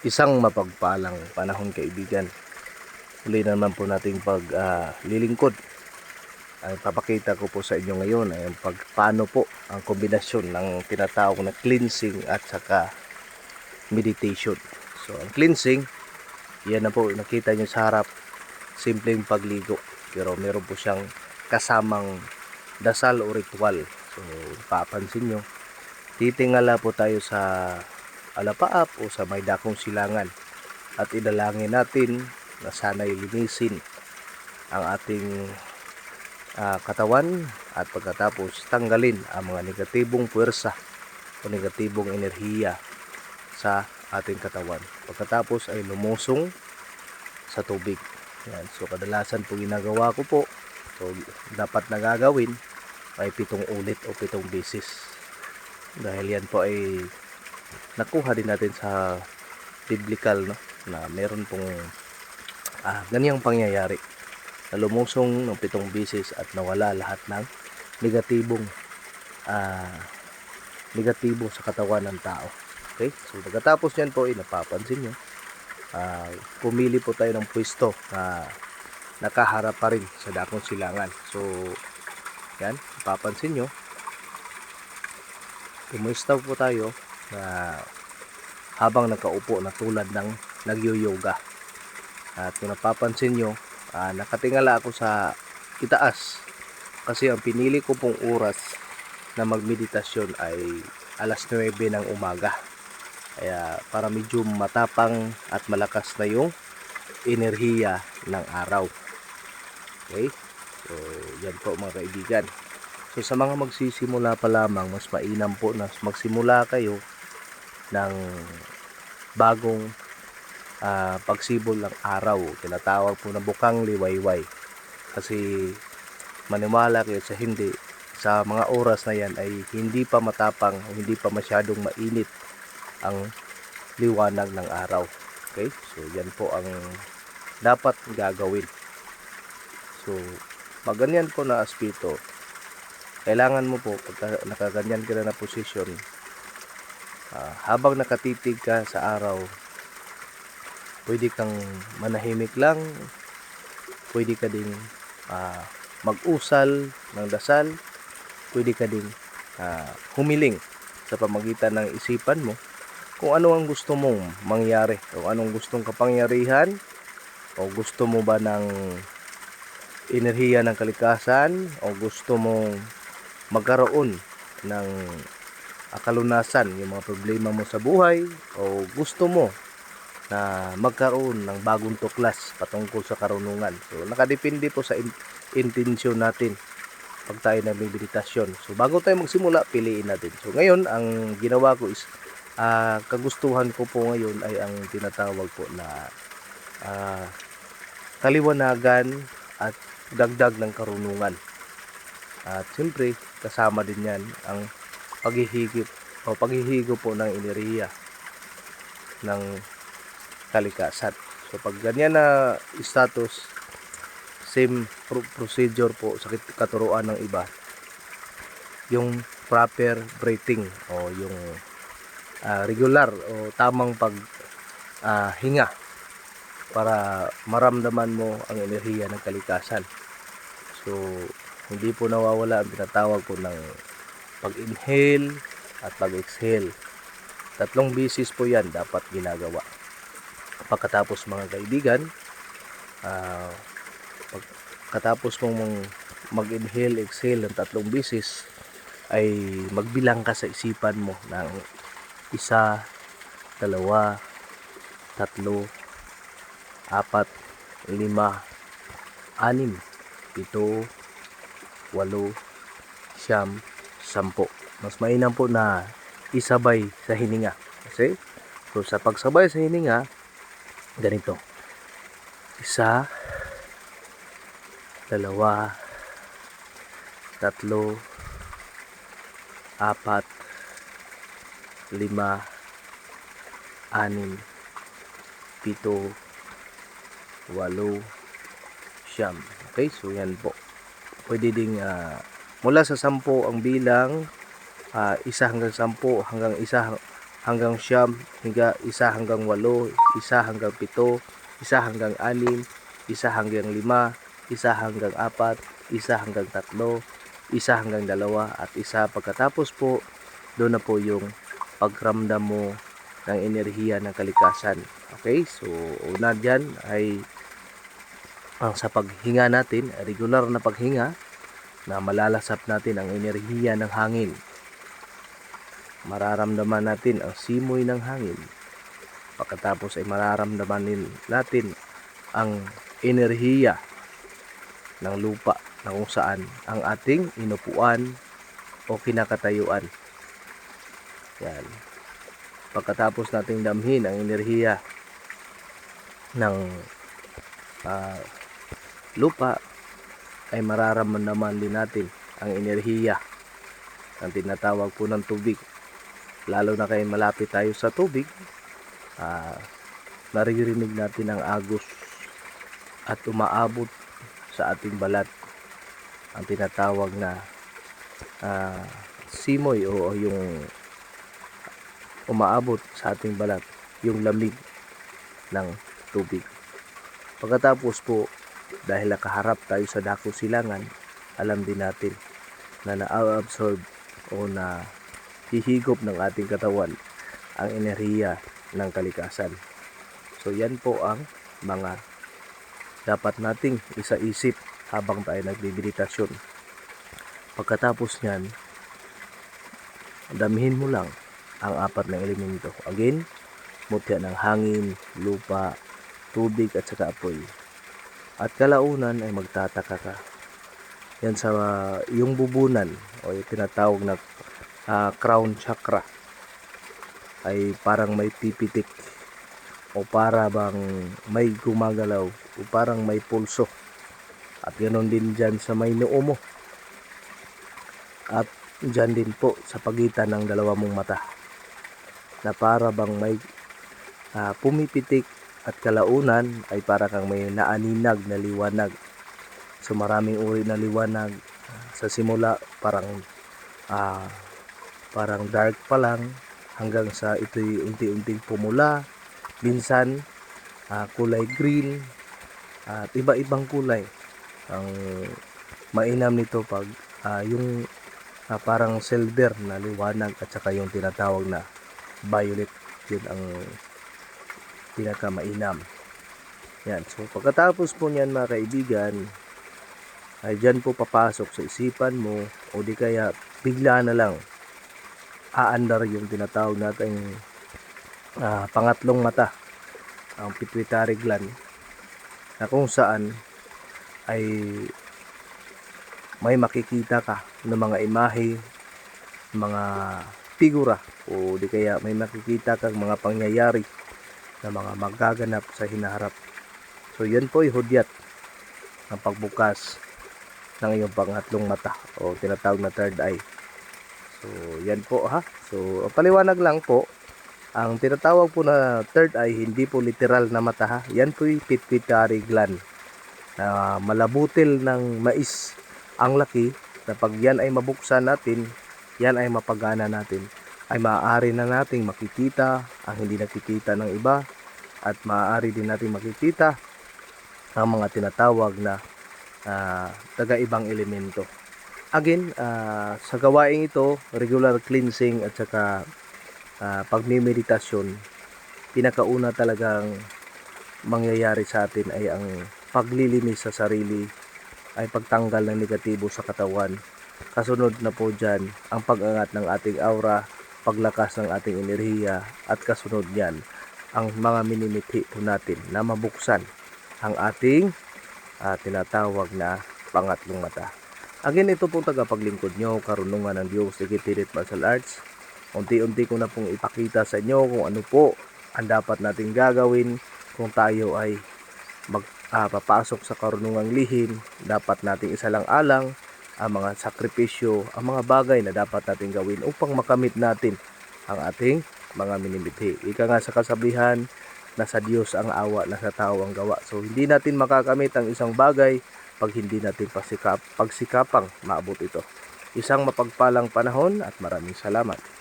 Isang mapagpalang panahon kaibigan. Muli na naman po nating pag ah, lilingkod. Ang papakita ko po sa inyo ngayon ay ang pag, paano po ang kombinasyon ng tinatawag na cleansing at saka meditation. So ang cleansing, yan na po nakita nyo sa harap, simpleng pagligo. Pero meron po siyang kasamang dasal o ritual. So papansin nyo, titingala po tayo sa alapaap o sa may dakong silangan at idalangin natin na sana'y linisin ang ating ah, katawan at pagkatapos tanggalin ang mga negatibong puwersa o negatibong enerhiya sa ating katawan. Pagkatapos ay lumusong sa tubig. Yan. So kadalasan po ginagawa ko po. So dapat na gagawin ay pitong ulit o pitong beses. Dahil yan po ay nakuha din natin sa biblical no na meron pong ah, ganyang pangyayari na lumusong ng pitong beses at nawala lahat ng negatibong ah, negatibo sa katawan ng tao. Okay? So pagkatapos yan po, eh, napapansin nyo, ah, pumili po tayo ng pwesto na nakaharap pa rin sa dakong silangan. So, yan, napapansin nyo, pumustaw po tayo na habang nakaupo na tulad ng nagyo-yoga. At kung napapansin nyo, ah, nakatingala ako sa itaas kasi ang pinili ko pong oras na magmeditasyon ay alas 9 ng umaga. Kaya para medyo matapang at malakas na yung enerhiya ng araw. Okay? So, yan po mga kaibigan. So, sa mga magsisimula pa lamang, mas mainam po na magsimula kayo ng bagong ah, pagsibol ng araw. Tinatawag po na bukang liwayway. Kasi maniwala kayo sa hindi, sa mga oras na yan ay hindi pa matapang, hindi pa masyadong mainit ang liwanag ng araw. Okay? So, yan po ang dapat gagawin. So, pag ganyan po na aspito, kailangan mo po, pagka nakaganyan ka na na posisyon, ah, habang nakatitig ka sa araw, pwede kang manahimik lang, pwede ka ding ah, mag-usal ng dasal, pwede ka ding ah, humiling sa pamagitan ng isipan mo kung ano ang gusto mong mangyari, kung anong gustong kapangyarihan, o gusto mo ba ng enerhiya ng kalikasan, o gusto mong magkaroon ng akalunasan yung mga problema mo sa buhay, o gusto mo na magkaroon ng bagong tuklas patungkol sa karunungan. So, nakadepende po sa in- intensyon natin pag tayo nagmeditasyon. So, bago tayo magsimula, piliin natin. So, ngayon, ang ginawa ko is, ah, kagustuhan ko po ngayon ay ang tinatawag po na ah, kaliwanagan at dagdag ng karunungan. At siyempre, kasama din yan ang paghihigop o paghihigo po ng enerhiya ng kalikasan. So pag ganyan na status, same pro- procedure po sa katuruan ng iba. Yung proper breathing o yung ah, regular o tamang pag ah, hinga para maramdaman mo ang enerhiya ng kalikasan. So, hindi po nawawala ang tinatawag ko ng pag-inhale at pag-exhale. Tatlong bisis po yan dapat ginagawa. Pagkatapos mga kaibigan, ah, pagkatapos mong mag-inhale, exhale ng tatlong bisis, ay magbilang ka sa isipan mo ng isa, dalawa, tatlo, apat, lima, anim, pito, walo, siyam, sampo. Mas mainam po na isabay sa hininga. Kasi, so sa pagsabay sa hininga, ganito. Isa, dalawa, tatlo, apat, lima, anim, pito, walo, siyam. Okay, so yan po. Pwede ding ah, mula sa sampo ang bilang, ah, isa hanggang sampo hanggang isa hanggang siyam, hingga isa hanggang walo, isa hanggang pito, isa hanggang anim, isa hanggang lima, isa hanggang apat, isa hanggang tatlo, isa hanggang dalawa, at isa. Pagkatapos po, doon na po yung pagramdam mo ng enerhiya ng kalikasan. Okay, so una dyan ay ang sa paghinga natin, regular na paghinga, na malalasap natin ang enerhiya ng hangin. Mararamdaman natin ang simoy ng hangin. Pagkatapos ay mararamdaman din natin ang enerhiya ng lupa na kung saan ang ating inupuan o kinakatayuan. Yan. Pagkatapos nating damhin ang enerhiya ng ah, lupa ay mararamdaman din natin ang enerhiya ang tinatawag po ng tubig. Lalo na kay malapit tayo sa tubig, ah, naririnig natin ang agos at umaabot sa ating balat ang tinatawag na ah, simoy o yung umaabot sa ating balat yung lamig ng tubig. Pagkatapos po, dahil nakaharap tayo sa dako silangan, alam din natin na na-absorb o na hihigop ng ating katawan ang enerhiya ng kalikasan. So yan po ang mga dapat nating isa-isip habang tayo nagbibilitasyon. Pagkatapos niyan, damihin mo lang ang apat na elemento. Again, mutya ng hangin, lupa, tubig at saka apoy. At kalaunan ay magtataka ka. Yan sa yung bubunan o yung tinatawag na ah, crown chakra ay parang may pipitik o para bang may gumagalaw o parang may pulso. At ganoon din dyan sa may noo mo. At dyan din po sa pagitan ng dalawa mong mata na para bang may ah, pumipitik at kalaunan ay para kang may naaninag na liwanag. So maraming uri na liwanag. Sa simula parang ah, parang dark pa lang hanggang sa ito'y unti-unting pumula. Minsan ah, kulay green at iba-ibang kulay. Ang mainam nito pag ah, yung ah, parang silver na liwanag at saka yung tinatawag na violet yun ang pinakamainam. Yan. So, pagkatapos po niyan mga kaibigan, ay dyan po papasok sa isipan mo o di kaya bigla na lang aandar yung tinatawag nating ah, pangatlong mata ang pituitary gland na kung saan ay may makikita ka ng mga imahe mga figura o di kaya may makikita kang mga pangyayari na mga magaganap sa hinaharap. So yan po yung hudyat ng pagbukas ng iyong pangatlong mata o tinatawag na third eye. So yan po ha. So paliwanag lang po, ang tinatawag po na third eye hindi po literal na mata ha. Yan po yung pituitary gland na malabutil ng mais ang laki na pag yan ay mabuksan natin, yan ay mapagana natin ay maaari na nating makikita ang hindi nakikita ng iba at maaari din nating makikita ang mga tinatawag na ah, taga-ibang elemento. Again, ah, sa gawaing ito, regular cleansing at saka uh, pagmimeditasyon, pinakauna talagang mangyayari sa atin ay ang paglilinis sa sarili, ay pagtanggal ng negatibo sa katawan. Kasunod na po dyan, ang pag-angat ng ating aura, paglakas ng ating enerhiya at kasunod niyan ang mga minimithi po natin na mabuksan ang ating ah, tinatawag na pangatlong mata. Again, ito pong tagapaglingkod nyo, karunungan ng Diyos, Ikipirit Martial Arts. Unti-unti ko na pong ipakita sa inyo kung ano po ang dapat nating gagawin kung tayo ay mag, ah, papasok sa karunungang lihim. Dapat nating isalang alang ang mga sakripisyo, ang mga bagay na dapat natin gawin upang makamit natin ang ating mga minimithi. Ika nga sa kasabihan, nasa Diyos ang awa, nasa tao ang gawa. So hindi natin makakamit ang isang bagay pag hindi natin pasikap, pagsikapang maabot ito. Isang mapagpalang panahon at maraming salamat.